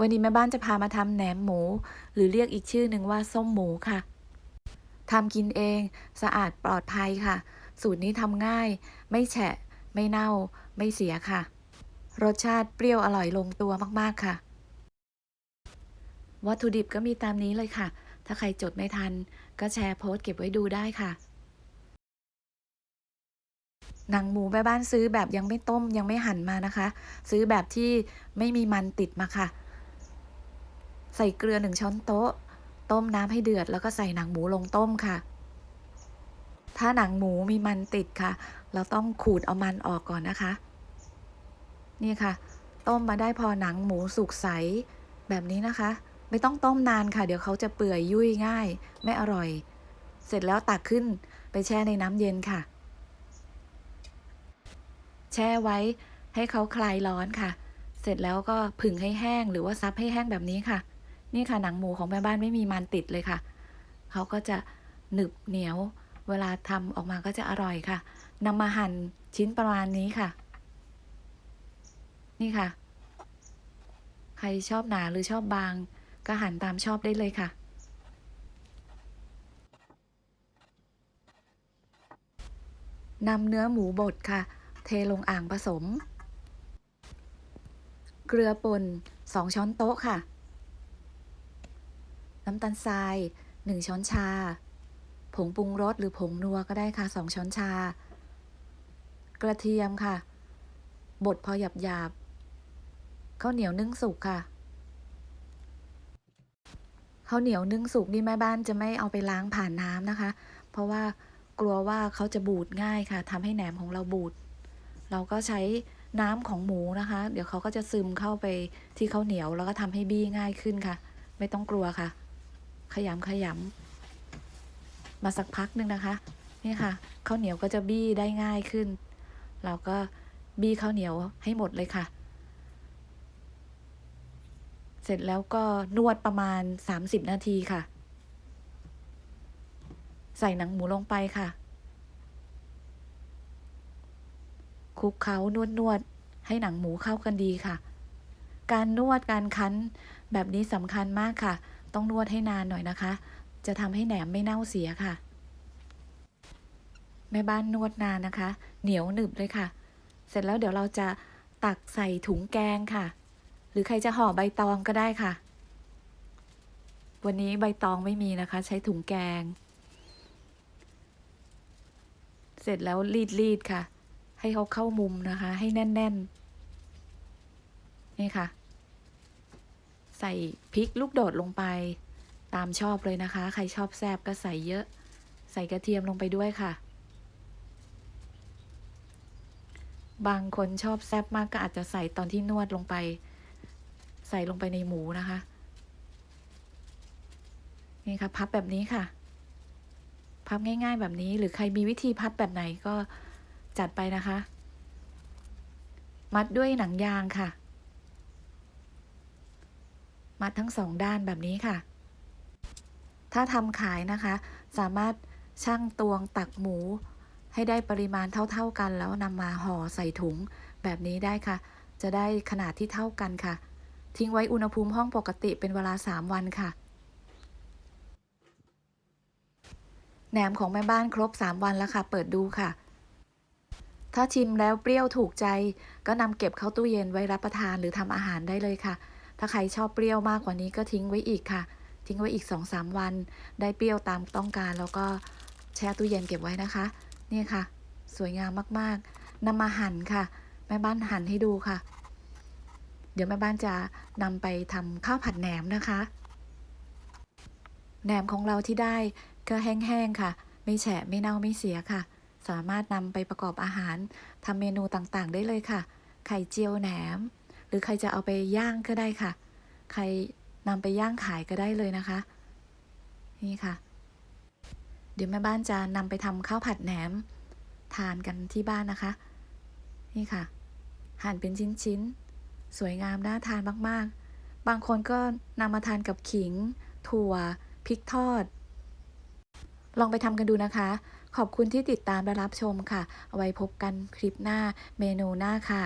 วันนี้แม่บ้านจะพามาทำแหนมหมู หรือเรียกอีกชื่อหนึ่งว่าส้มหมูค่ะทำกินเองสะอาดปลอดภัยค่ะ สูตรนี้ทำง่าย ไม่แฉะ ไม่เน่า ไม่เสียค่ะ รสชาติเปรี้ยวอร่อยลงตัวมากๆค่ะ วัตถุดิบก็มีตามนี้เลยค่ะ ถ้าใครจดไม่ทัน ก็แชร์โพสต์เก็บไว้ดูได้ค่ะ หนังหมูแม่บ้านซื้อแบบยังไม่ต้มยังไม่หั่นมานะคะ ซื้อแบบที่ไม่มีมันติดมาค่ะ ใส่เกลือหนึ่งช้อนโต๊ะ ต้มน้ำให้เดือดแล้วก็ใส่หนังหมูลงต้มค่ะ ถ้าหนังหมูมีมันติดค่ะ เราต้องขูดเอามันออกก่อนนะคะ นี่ค่ะ ต้มมาได้พอหนังหมูสุกใสแบบนี้นะคะ ไม่ต้องต้มนานค่ะ เดี๋ยวเขาจะเปื่อยยุ่ยง่าย ไม่อร่อย เสร็จแล้วตักขึ้นไปแช่ในน้ำเย็นค่ะ แช่ไว้ให้เขาคลายร้อนค่ะ เสร็จแล้วก็ผึ่งให้แห้งหรือว่าซับให้แห้งแบบนี้ค่ะ นี่ค่ะหนังหมูของแม่บ้านไม่มีมันติดเลยค่ะ เขาก็จะหนึบเหนียว เวลาทำออกมาก็จะอร่อยค่ะนำมาหั่นชิ้นประมาณนี้ค่ะ นี่ค่ะ ใครชอบหนาหรือชอบบาง ก็หั่นตามชอบได้เลยค่ะนำเนื้อหมูบดค่ะ เทลงอ่างผสม เกลือป่น2 ช้อนโต๊ะค่ะ น้ำตาลทราย 1 ช้อนชา ผงปรุงรสหรือผงนัวก็ได้ค่ะ 2 ช้อนชา กระเทียมค่ะ บดพอหยาบหยาบข้าวเหนียวนึ่งสุกค่ะข้าวเหนียวนึ่งสุกนี่แม่บ้านจะไม่เอาไปล้างผ่านน้ำนะคะ เพราะว่ากลัวว่าเขาจะบูดง่ายค่ะทำให้แหนมของเราบูด เราก็ใช้น้ำของหมูนะคะ เดี๋ยวเขาก็จะซึมเข้าไปที่ข้าวเหนียวแล้วก็ทำให้บี้ง่ายขึ้นค่ะ ไม่ต้องกลัวค่ะ ขยำขยำมาสักพักหนึ่งนะคะ นี่ค่ะข้าวเหนียวก็จะบี้ได้ง่ายขึ้น เราก็บี้ข้าวเหนียวให้หมดเลยค่ะ เสร็จแล้วก็นวดประมาณ 30 นาทีค่ะ ใส่หนังหมูลงไปค่ะคลุกเคล้านวดนวดให้หนังหมูเข้ากันดีค่ะ การนวดการคั้นแบบนี้สำคัญมากค่ะ ต้องนวดให้นานหน่อยนะคะ จะทำให้แหนมไม่เน่าเสียค่ะ แม่บ้านนวดนานนะคะ เหนียวหนึบเลยค่ะ เสร็จแล้วเดี๋ยวเราจะตักใส่ถุงแกงค่ะ หรือใครจะห่อใบตองก็ได้ค่ะ วันนี้ใบตองไม่มีนะคะ ใช้ถุงแกง เสร็จแล้วรีดรีดค่ะ ให้เขาเข้ามุมนะคะ ให้แน่น ๆ นี่ค่ะ ใส่พริกลูกโดดลงไป ตามชอบเลยนะคะ ใครชอบแซบก็ใส่เยอะ ใส่กระเทียมลงไปด้วยค่ะ บางคนชอบแซบมากก็อาจจะใส่ตอนที่นวดลงไป ใส่ลงไปในหมูนะคะ นี่ค่ะ พับแบบนี้ค่ะ พับง่ายๆแบบนี้ หรือใครมีวิธีพับแบบไหนก็จัดไปนะคะ มัดด้วยหนังยางค่ะ มัดทั้งสองด้านแบบนี้ค่ะ ถ้าทำขายนะคะ สามารถชั่งตวงตักหมู ให้ได้ปริมาณเท่า ๆกัน แล้วนำมาห่อใส่ถุงแบบนี้ได้ค่ะ จะได้ขนาดที่เท่ากันค่ะ ทิ้งไว้อุณหภูมิห้องปกติเป็นเวลา 3 วันค่ะแหนมของแม่บ้านครบ 3 วันแล้วค่ะ เปิดดูค่ะ ถ้าชิมแล้วเปรี้ยวถูกใจ ก็นำเก็บเข้าตู้เย็นไว้รับประทานหรือทำอาหารได้เลยค่ะ ถ้าใครชอบเปรี้ยวมากกว่านี้ก็ทิ้งไว้อีกค่ะ ทิ้งไว้อีก 2-3 วัน ได้เปรี้ยวตามต้องการ แล้วก็แช่ตู้เย็นเก็บไว้นะคะนี่ค่ะ สวยงามมากๆนำมาหั่นค่ะ แม่บ้านหั่นให้ดูค่ะ เดี๋ยวแม่บ้านจะนำไปทำข้าวผัดแหนมนะคะแหนมของเราที่ได้ก็แห้งๆค่ะ ไม่แฉะไม่เน่าไม่เสียค่ะ สามารถนำไปประกอบอาหารทำเมนูต่างๆ ได้เลยค่ะ ไข่เจียวแหนม หรือใครจะเอาไปย่างก็ได้ค่ะ ใครนำไปย่างขายก็ได้เลยนะคะ นี่ค่ะ เดี๋ยวแม่บ้านจะนำไปทำข้าวผัดแหนม ทานกันที่บ้านนะคะ นี่ค่ะ หั่นเป็นชิ้นๆ สวยงามน่าทานมากๆ บางคนก็นำมาทานกับขิง ถั่ว พริกทอด ลองไปทำกันดูนะคะขอบคุณที่ติดตามและรับชมค่ะ เอาไว้พบกันคลิปหน้าเมนูหน้าค่ะ